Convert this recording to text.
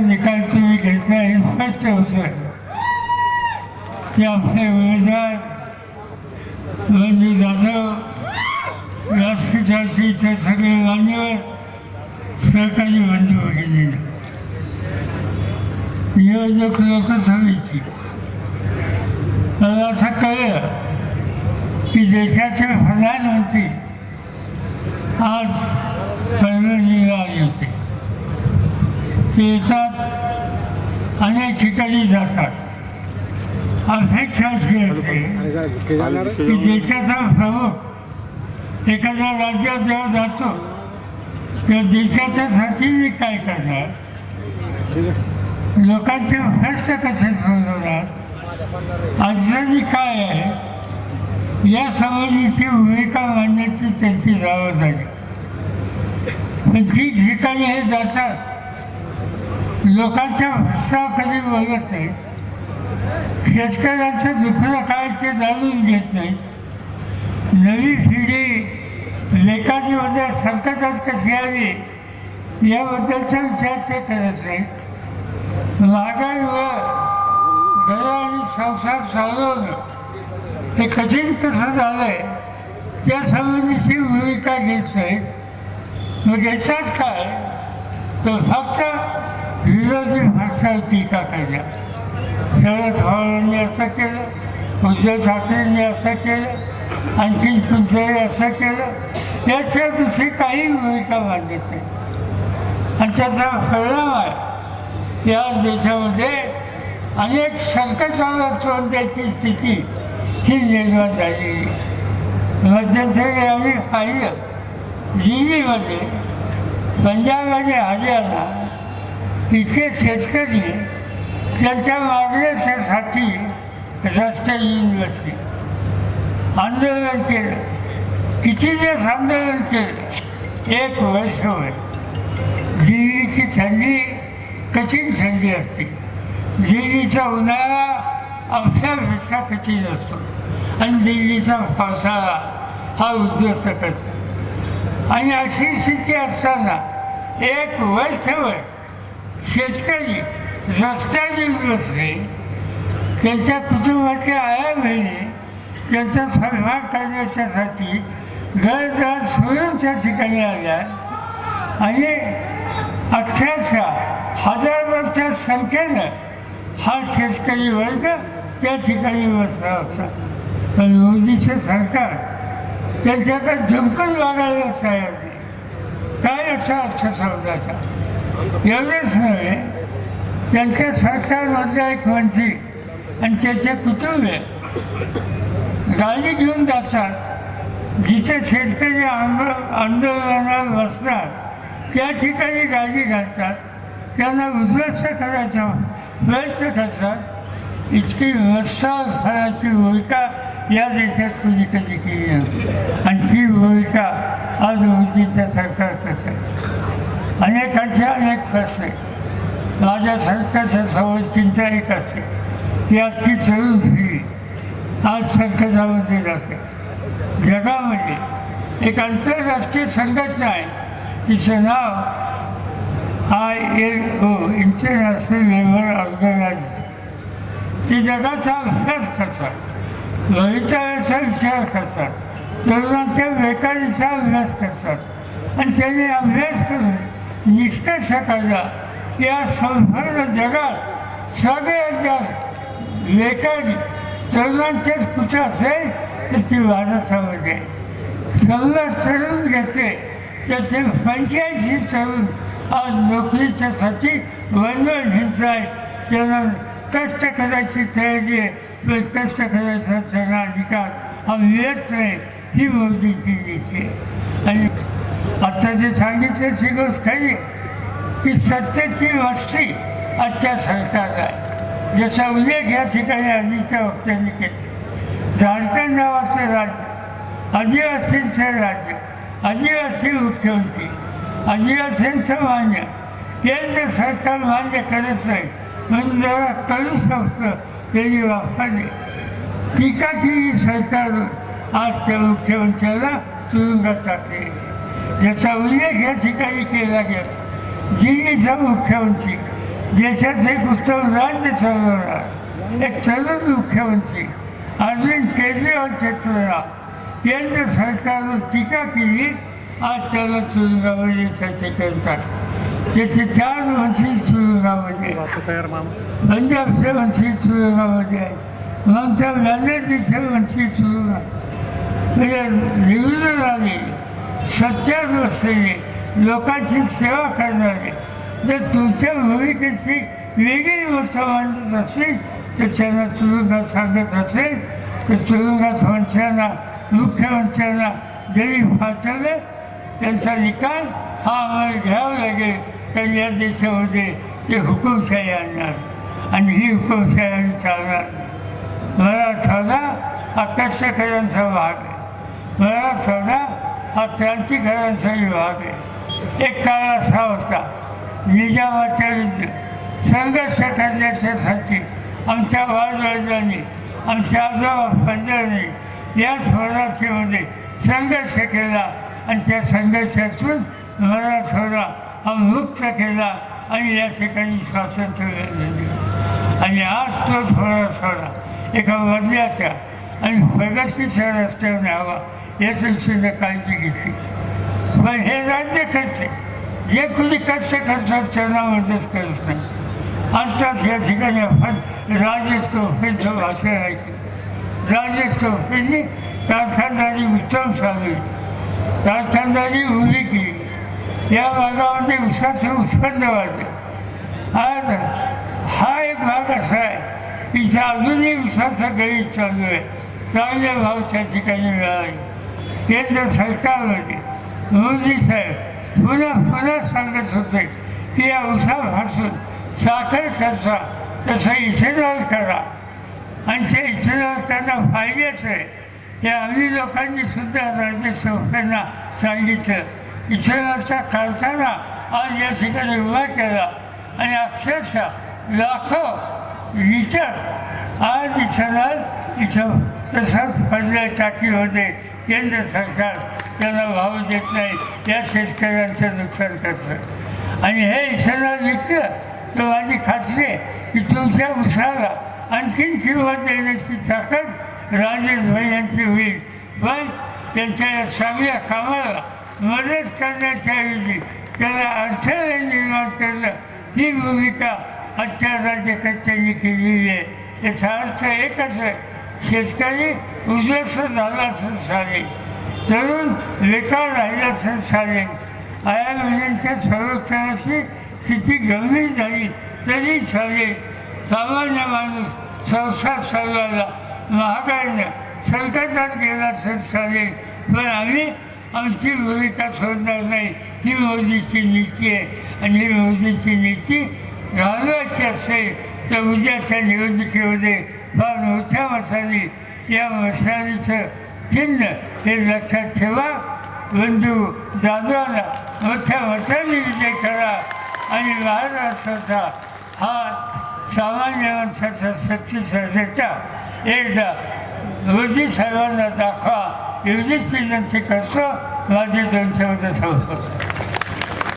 निकाल तुम्ही घेतला हे स्पष्ट होतं की आमचे उमेदवार बंधू जाधव व्यासपीठाचे इतर सगळे मान्यवर सहकारी बंधू भगिनीनं निवडणूक लोकसभेची मला असं कळलं की देशाचे प्रधानमंत्री आज परभणीला आले होते ते येतात अनेक ठिकाणी जातात. अपेक्षा अशी असते की देशाचा प्रमुख एखाद्या राज्यात जेव्हा जातो तेव्हा देशाच्या साठी काय करणार? लोकांचे प्रश्न कसे सोडवणार? अडचणी काय आहे? या समाजाची भूमिका मांडण्याची त्यांची जबाबदारी. पण जी ठिकाणी हे जातात लोकांच्या भाषा कधी बोलत नाही. शेतकऱ्यांचं दुसरं काय ते जाणून घेत नाही. नवी पिढी लेखाजीमध्ये संकटात कशी आली याबद्दलचा विचार ते करत नाही. महागाईवर घर आणि संसार चालवणं हे कठीण कसं झालंय त्या संबंधीची भूमिका घेत नाही. मग घेतात काय? तर फक्त विरोधी भाषा टीका केल्या शरद पवारांनी असं केलं उद्धव ठाकरेंनी असं केलं आणखीन कुठेही असं केलं. याशिवाय दुसरी काही भूमिका मांडत नाही. आणि त्याचा परिणाम आहे की आज देशामध्ये अनेक संकटाला तोंड द्यायची स्थिती ही निर्माण झालेली मध्यंतरी आम्ही पाहिलं दिल्लीमध्ये पंजाब आणि हरियाणा इथे शेतकरी त्यांच्या मागण्यासाठी रस्ते येऊन बसले आंदोलन केलं. किती दिवस आंदोलन केलं? एक वर्ष होय दिल्लीची थंडी कठीण थंडी असते. दिल्लीचा उन्हाळा अवसरपेक्षा कठीण असतो. आणि दिल्लीचा पावसाळा हा उद्ध्वस्त करतो. आणि अशी स्थिती असताना एक वर्षभर शेतकरी रस्त्यातील बसले त्यांच्या कुटुंबाचे आया बहिणी त्यांचा सन्मान करण्याच्यासाठी घरदार सोडून त्या ठिकाणी आल्या. आणि अक्षरशः हजारोच्या संख्येनं हा शेतकरी वर्ग त्या ठिकाणी बसला होता. पण मोदीचं सरकार त्यांच्याकडे झुंकून वागायला तयार नाही. काय असा अर्थ समजायचा? एवढंच नव्हे त्यांच्या सरकारमधला एक मंत्री आणि त्याचे कुटुंबे. गाडी घेऊन जातात. जिथे शेतकरी आंदो आंदोलनात बसणार त्या ठिकाणी गाडी घालतात. त्यांना उद्ध्वस्त करायचा प्रयत्न करतात. इतकी व्यवस्था फळाची भूमिका या देशात कुणी कधी केली नव्हती. आणि ती भूमिका आज मोदीच्या सरकार आहे अनेकांचे अनेक प्रश्न माझ्या सरकारच्या समोर चिंता एक असते. ती आज ती चलून फिरली आज संकटामध्ये जाते जगामध्ये म्हणजे. एक आंतरराष्ट्रीय संघटना आहे. तिचं नाव I L O international labour organisation ती जगाचा अभ्यास करतात. भवितव्याचा विचार करतात. तरुणांच्या बेकारीचा अभ्यास करतात. आणि त्यांनी अभ्यास करून निष्कर्ष काढला या संपूर्ण जगात सगळ्यात जास्त बेकारी तरुणांचेच कुठं असेल तर ती भारतामध्ये सल्ला तरुण घेते त्याचे पंच्याऐंशी तरुण आज नोकरीच्यासाठी वनवन हिंडताय त्यांना कष्ट करायची तयारी आहे पण कष्ट करायचा त्यांना अधिकार हा मिळत नाही ही मोदीची नीती आणि आता जे सांगितल्याची गोष्ट खरी ती सत्तेची वस्ती आजच्या सरकारला आहे. ज्याचा उल्लेख या ठिकाणी आधीच्या वक्त्यांनी केला. झारखंड नावाचं राज्य आदिवासींचं राज्य आदिवासी मुख्यमंत्री आदिवासींचं मान्य केंद्र सरकार मान्य करत नाही म्हणून जरा करू शकतं त्यांनी वापरले. टीका केली सरकारवर. आज त्या मुख्यमंत्र्याला तुरुंगात टाकले. ज्याचा उल्लेख या ठिकाणी केला गेला. दिल्लीचा मुख्यमंत्री. देशाचे एक उत्तम राज्य चालवणार एक तरुण मुख्यमंत्री. अरविंद केजरीवालचे तुलना केंद्र सरकारवर टीका केली आज त्याला तुरुंगामध्ये त्याचे करतात. त्याचे चार मंत्री तुरुंगामध्ये पंजाबचे मंत्री तुरुंगामध्ये आहेत. ममता बॅनर्जीचे मंत्री तुरुंगात म्हणजे निवडून आले सत्यात बसलेले लोकांची सेवा करणारे. जर तुमच्या भूमिकेची वेगळी गोष्ट मांडत असेल तर त्यांना तुरुंगात सांगत असेल तर तुरुंगात मंत्र्यांना मुख्यमंत्र्यांना जरी फाटलं त्यांचा निकाल हा आम्हाला घ्यावा लागेल. तर या देशामध्ये ते हुकुमशाही आणणार. आणि ही हुकुमशाही चालणार. मराठवाडा हा भाग आहे. मराठवाडा हा क्रांतिकारांचा विभाग आहे. एक काळ असा होता. निजामाच्या विरुद्ध संघर्ष करण्याच्यासाठी आमच्या बाजवडिलांनी आमच्या आजोबा पंजाबनी या स्पर्धार्थीमध्ये संघर्ष केला आणि त्या संघर्षातून मराठवाडा हा मुक्त केला आणि या ठिकाणी स्वातंत्र्य आणि आज तो थोडा थोडा एका बदल्याच्या आणि प्रगतीच्या रस्त्यावर न्यावा या दृष्टीने काळजी घेतली. पण हे राज्य करते जे कुणी कष्ट करतात त्यांना मदत करत. नाही अर्थात या ठिकाणी आपण राजेश टोपेंचं भाषण ऐकलं राजेश टोपेंनी कारखानदारी उत्तम चालवली कारखानदारी उभी केली. या भागामध्ये उसाचं उत्पन्न वाढले. आज हा एक भाग असा आहे की ज्या अजूनही उसाचा गळीत चालू आहे. चांगले भाव त्या ठिकाणी मिळाले. केंद्र होते मोदी साहेब पुन्हा पुन्हा सांगत होते की या उसापासून साखर खर्चा तसं इथेनॉल करा. आणि ते इथेनॉल त्यांना फायद्याच आहे. हे आम्ही लोकांनी सुद्धा राज्य संस्थांना सांगितलं. इथेनॉलचा कारखाना आज या ठिकाणी उभा केला. आणि अक्षरशः लाखो लिटर आज इथं इथं तसंच पहिल्या होते. केंद्र सरकार त्यांना भाव देत नाही. या शेतकऱ्यांचं नुकसान करतं आणि हे इथं विकतं तर माझी खात्री आहे की तुमच्या उसाला आणखीन किंमत देण्याची ताकद राजेश भाई यांची होईल. पण त्यांच्या या चांगल्या कामाला मदत करण्याच्या ऐवजी त्याला अडथळे निर्माण करणं ही भूमिका आजच्या राज्यकर्त्यांनी केलेली आहे. याचा अर्थ एकच आहे. शेतकरी उद्ध्वस्त झाला संसारी. तरुण बेकार राहिला संसारी. आया मुलींच्या संरक्षणाची स्थिती गंभीर झाली तरी चालेल सामान्य माणूस संसार चालवायला महागाईनं संकटात गेला तर चालेल पण आम्ही आमची भूमिका सोडणार नाही. ही मोदीची नीती आहे. आणि ही मोदीची नीती घालवायची असेल. तर उद्याच्या निवडणुकीमध्ये फार मोठ्या मसाली या मशालीचं चिन्ह हे लक्षात ठेवा. बंधू जाधवाला मोठ्या मताने विजय करा आणि महाराष्ट्राचा हा सामान्य माणसाचा शक्तीचा नेता एकदा मोदी साहेबांना दाखवा. एवढीच विनंती करतो. माझे दोन शब्द संपवतो.